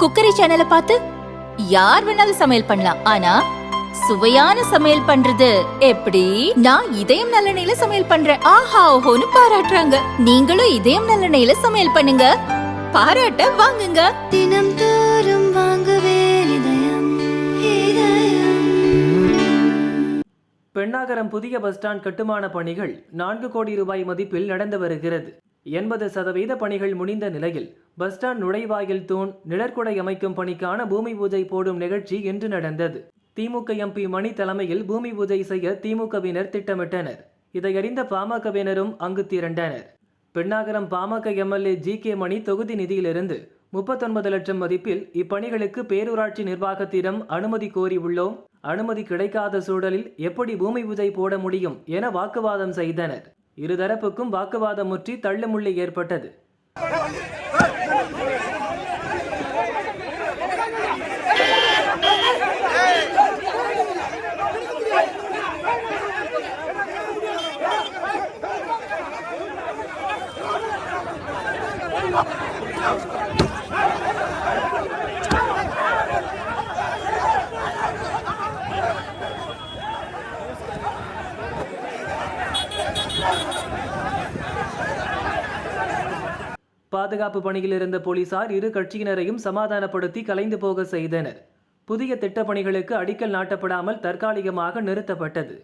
Cookery சேனலை பார்த்து யார் வேணாலும் சமையல் பண்ணலாம். ஆனா சுவையான சமையல் பண்றது எப்படி? நான் இதயம் நல்லெண்ணெயில சமையல் பண்றேன். ஆஹா ஓஹோன்னு பாராட்டுறாங்க. நீங்களும் இதயம் நல்லெண்ணெயில சமையல் பண்ணுங்க. பாராட்ட வாங்குங்க. தினம் தோறும் வாங்குவே இதயம் இதயம். பெண்ணாகரம் புதிய பஸ் ஸ்டாண்ட் கட்டுமான பணிகள் நான்கு கோடி ரூபாய் மதிப்பில் நடந்து வருகிறது. எண்பது சதவீத பணிகள் முடிந்த நிலையில் பஸ் ஸ்டாண்ட் நுழைவாயில் தூண் நிழற்குடை அமைக்கும் பணிக்கான பூமி பூஜை போடும் நிகழ்ச்சி இன்று நடந்தது. திமுக எம்பி மணி தலைமையில் பூமி பூஜை செய்ய திமுகவினர் திட்டமிட்டனர். இதையறிந்த பாமகவினரும் அங்கு திரண்டனர். Pennagaram PMK MLA G K Mani தொகுதி நிதியிலிருந்து முப்பத்தொன்பது லட்சம் மதிப்பில் இப்பணிகளுக்கு பேரூராட்சி நிர்வாகத்திடம் அனுமதி கோரியுள்ளோம் அனுமதி கிடைக்காத சூழலில் எப்படி பூமி பூஜை போட முடியும் என வாக்குவாதம் செய்தனர். இருதரப்புக்கும் வாக்குவாதம் முற்றி தள்ளுமுள்ளி ஏற்பட்டது. பாதுகாப்பு பணியில் இருந்த போலீசார் இரு கட்சியினரையும் சமாதானப்படுத்தி கலைந்து போக செய்தனர். புதிய திட்டப்பணிகளுக்கு அடிக்கல் நாட்டப்படாமல் தற்காலிகமாக நிறுத்தப்பட்டது.